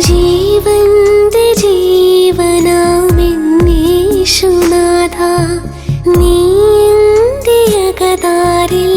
ജീവന്റെ ജീവനാമെന്നീശുനാഥ നീ ഇന്ത്യ കതാരിൽ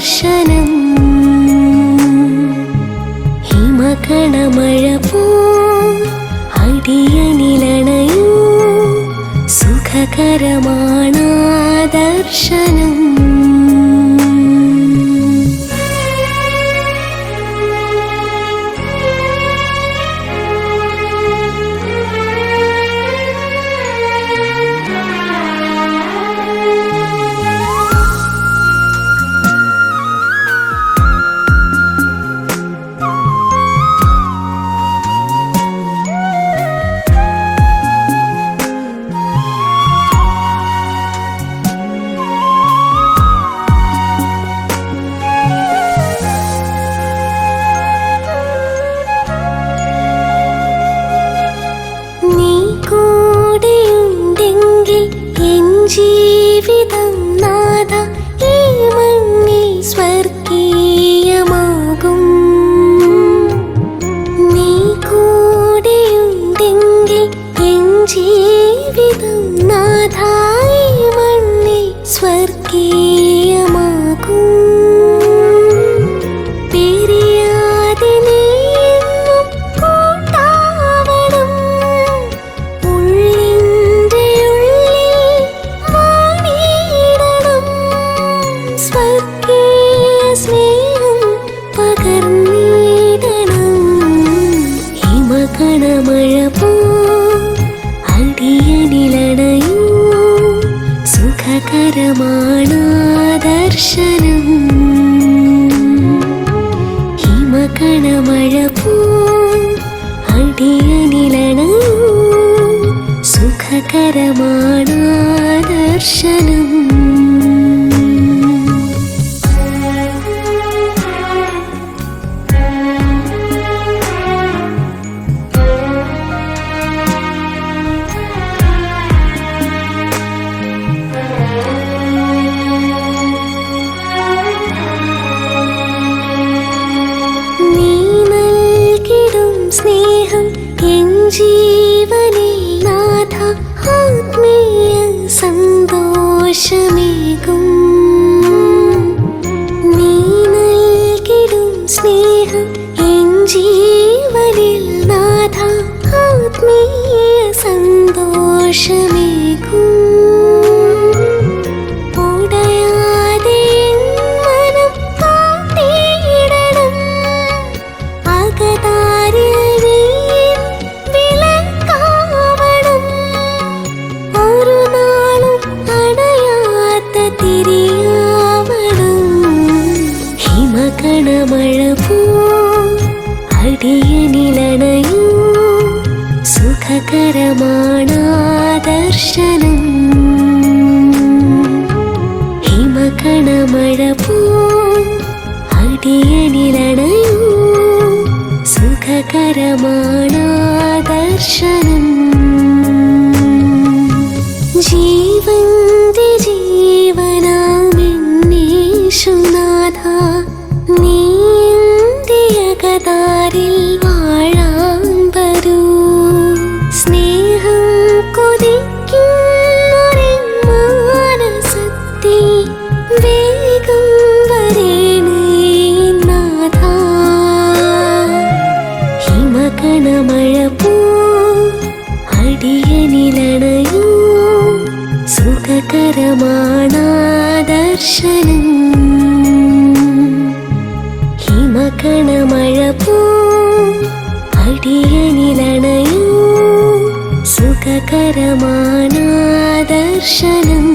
ദർശനം. ഹിമകണമഴ പോ അടിയനിലണയൂ. സുഖകരമാണാ ദർശനം എൻ ജീവിത സുന്ദരമാണാദർശനം സ്നേഹം എൻ ജീ സന്തോഷമേകൂ ഉടയാതെ മനം കാത്തിയിടണം അകതാരിൽ വിളക്കാവണം ഒരു നാളും ഹിമകണമഴ പോ അടിയനിലണയും സുഖകരമാണാദർശനം ഹിമകണമഴ പോ അടിയനിലണയൂ. സുഖകരമാണാദർശനം. മംഗളകരമാനാദർശനം